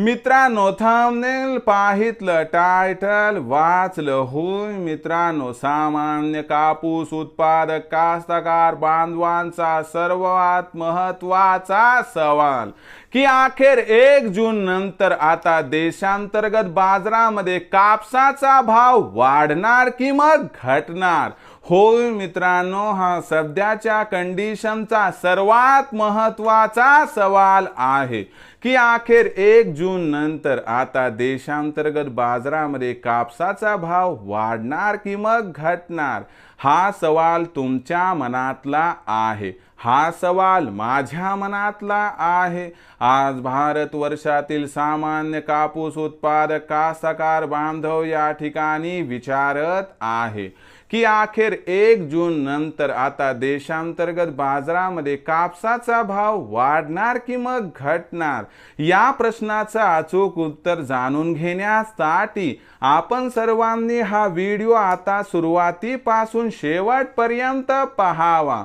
मित्रांनो थांबनेल पाहितलं टायटल वाचलं होय मित्रांनो. सामान्य कापूस उत्पादक कास्तकार बांधवांचा सर्वात महत्त्वाचा सवाल. की अखेर एक जून नंतर आता देशांतर्गत बाजारामध्ये कापसाचा भाव वाढणार की मग घटणार? होय मित्रांनो हा सध्याच्या कंडिशनचा सर्वात महत्त्वाचा सवाल आहे की अखेर एक जून नंतर आता देशांतर्गत बाजारामध्ये कापसाचा भाव वाढणार की मग घटणार? हा सवाल तुमच्या मनातला आहे. हा सवाल माझ्या मनातला आहे. आज भारत वर्षातील सामान्य कापूस उत्पादक कास्तकार बांधव या ठिकाणी विचारत आहे. की अखेर एक जून नंतर आता देशांतर्गत बाजारामध्ये कापसाचा भाव वाढणार की मग घटणार? या प्रश्नाचं अचूक उत्तर जाणून घेण्यासाठी आपण सर्वांनी हा व्हिडिओ आता सुरुवातीपासून शेवटपर्यंत पहावा.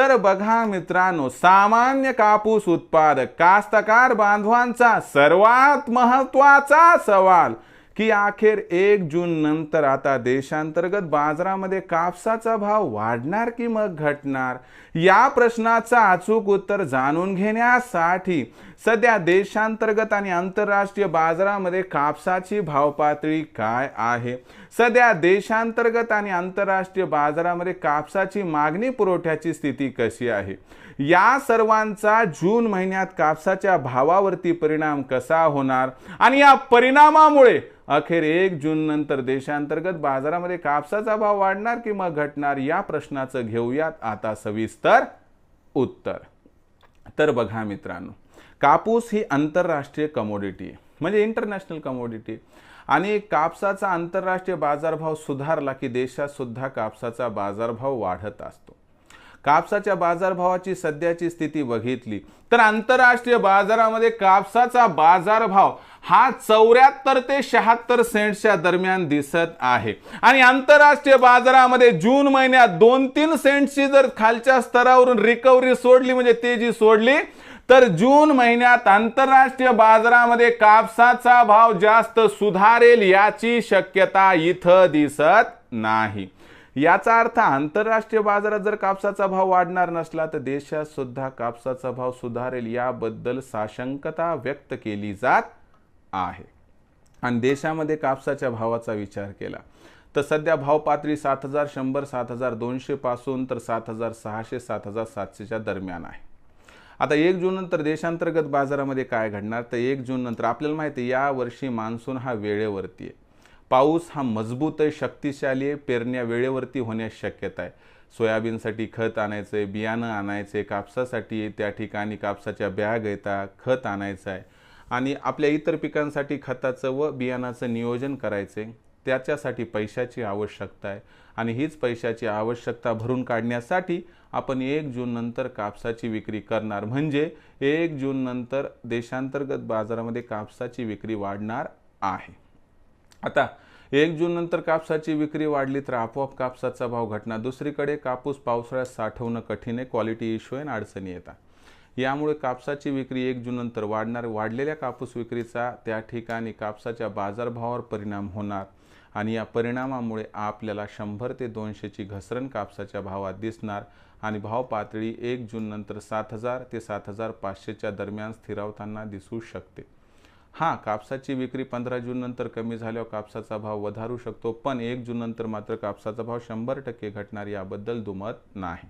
तर बघा मित्रांनो सामान्य कापूस उत्पादक कास्तकार बांधवांचा सर्वात महत्त्वाचा सवाल की अखेर एक जून नंतर आता देशांतर्गत बाजारामध्ये कापसाचा भाव वाढणार की मग घटणार? या प्रश्नाचा अचूक उत्तर जाणून घेण्यासाठी सध्या देशांतर्गत आणि आंतरराष्ट्रीय बाजारामध्ये कापसाची भावपातळी काय आहे? सध्या देशांतर्गत आणि आंतरराष्ट्रीय बाजारामध्ये कापसाची मागणी पुरवठ्याची स्थिती कशी आहे? या सर्वांचा जून महिन्यात कापसाच्या भावावरती परिणाम कसा होणार? आणि या परिणामामुळे अखेर एक जून नंतर देशांतर्गत बाजारामध्ये कापसाचा भाव वाढणार किंवा घटणार या प्रश्नाचं घेऊयात आता सविस्तर उत्तर. तर बघा मित्रांनो कापूस ही आंतरराष्ट्रीय कमोडिटी आहे म्हणजे इंटरनॅशनल कमोडिटी आणि कापसाचा आंतरराष्ट्रीय बाजारभाव सुधारला की देशात सुद्धा कापसाचा बाजारभाव वाढत असतो. कापसाच्या बाजारभावाची सध्याची स्थिती बघितली. तर आंतरराष्ट्रीय बाजारामध्ये कापसाचा बाजारभाव हा चौऱ्याहत्तर ते शहात्तर सेंट्सच्या दरम्यान दिसत आहे. आणि आंतरराष्ट्रीय बाजारामध्ये जून महिन्यात दोन तीन सेंट्सची जर खालच्या स्तरावरून रिकव्हरी सोडली म्हणजे तेजी सोडली तर जून महिन्यात आंतरराष्ट्रीय बाजारामध्ये कापसाचा भाव जास्त सुधारेल याची शक्यता इथं दिसत नाही. याचा अर्थ आंतरराष्ट्रीय बाजारात जर कापसाचा भाव वाढणार नसला तर देशात सुद्धा कापसाचा भाव सुधारेल याबद्दल साशंकता व्यक्त केली जात आहे. आणि देशामध्ये कापसाच्या भावाचा विचार केला तर सध्या भाव पातळी सात हजार शंभर सात हजार दोनशे पासून तर सात हजार सहाशे सात हजार सातशेच्या दरम्यान आहे. आता एक जून नंतर देशांतर्गत बाजारामध्ये काय घडणार? तर एक जून नंतर आपल्याला माहिती आहे या वर्षी मान्सून हा वेळेवरती आहे. पाऊस हा मजबूत आहे शक्तिशाली आहे पेरण्या वेळेवरती होण्यास शक्यता आहे. सोयाबीनसाठी खत आणायचं आहे बियाणं आणायचं आहे कापसासाठी त्या ठिकाणी कापसाच्या बॅग येतात खत आणायचं आहे. आणि आपल्या इतर पिकांसाठी खताचं व बियाणाचं नियोजन करायचं आहे त्याच्यासाठी पैशाची आवश्यकता आहे. आणि हीच पैशाची आवश्यकता भरून काढण्यासाठी आपण एक जून नंतर कापसाची विक्री करणार. म्हणजे एक जून नंतर देशांतर्गत बाजारामध्ये कापसाची विक्री वाढणार आहे. आता एक जून नंतर कापसाची विक्री वाढली तर आपोआप कापसाचा भाव घटणार दुसरीकडे कापूस पावसाळ्यात साठवणं कठीण आहे क्वालिटी इश्यू आहे अडचणी येतात. यामुळे कापसाची विक्री एक जून नंतर वाढणार. वाढलेल्या कापूस विक्रीचा त्या ठिकाणी कापसाच्या बाजारभावावर परिणाम होणार आणि या परिणामामुळे आपल्याला शंभर ते दोनशेची घसरण कापसाच्या भावात दिसणार आणि भाव पातळी एक जून नंतर सात हजार ते सात हजार पाचशेच्या दरम्यान स्थिरावताना दिसू शकते. हां कापसाची विक्री पंधरा जून नंतर कमी झाल्यावर कापसाचा भाव वधारू शकतो पण एक जून नंतर मात्र कापसाचा भाव शंभर टक्के घटणार याबद्दल दुमत नाही.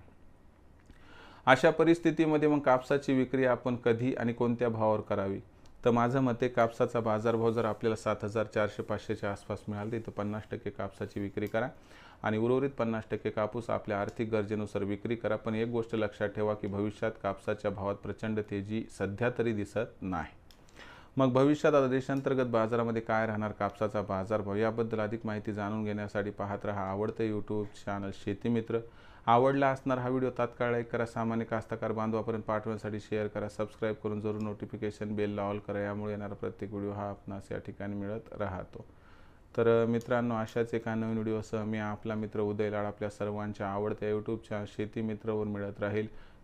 अशा परिस्थितीमध्ये मग कापसाची विक्री आपण कधी आणि कोणत्या भावावर करावी? तर माझं मते कापसाचा बाजारभाव जर आपल्याला सात हजार चारशे पाचशेच्या आसपास मिळाला तर पन्नास टक्के कापसाची विक्री करा आणि उर्वरित पन्नास टक्के कापूस आपल्या आर्थिक गरजेनुसार विक्री करा. पण एक गोष्ट लक्षात ठेवा की भविष्यात कापसाच्या भावात प्रचंड तेजी सध्या तरी दिसत नाही. मग भविष्यात आता देशांतर्गत बाजारामध्ये काय राहणार कापसाचा बाजारभाव याबद्दल अधिक माहिती जाणून घेण्यासाठी पाहत राहा आवडतं यूट्यूब चॅनल शेतीमित्र. आवडला असणार हा व्हिडिओ तात्काळ लाईक करा सामान्य कास्तकार बांधवापर्यंत पाठवण्यासाठी शेअर करा सबस्क्राईब करून जरूर नोटिफिकेशन बेलला ऑल करा यामुळे येणारा प्रत्येक व्हिडिओ हा आपणास या ठिकाणी मिळत राहतो. तर मित्रांनो अशाच एका नवीन व्हिडिओसह मी आपला मित्र उदय लाड आपल्या सर्वांच्या आवडत्या यूट्यूबच्या शेती मित्रवर मिळत राहील.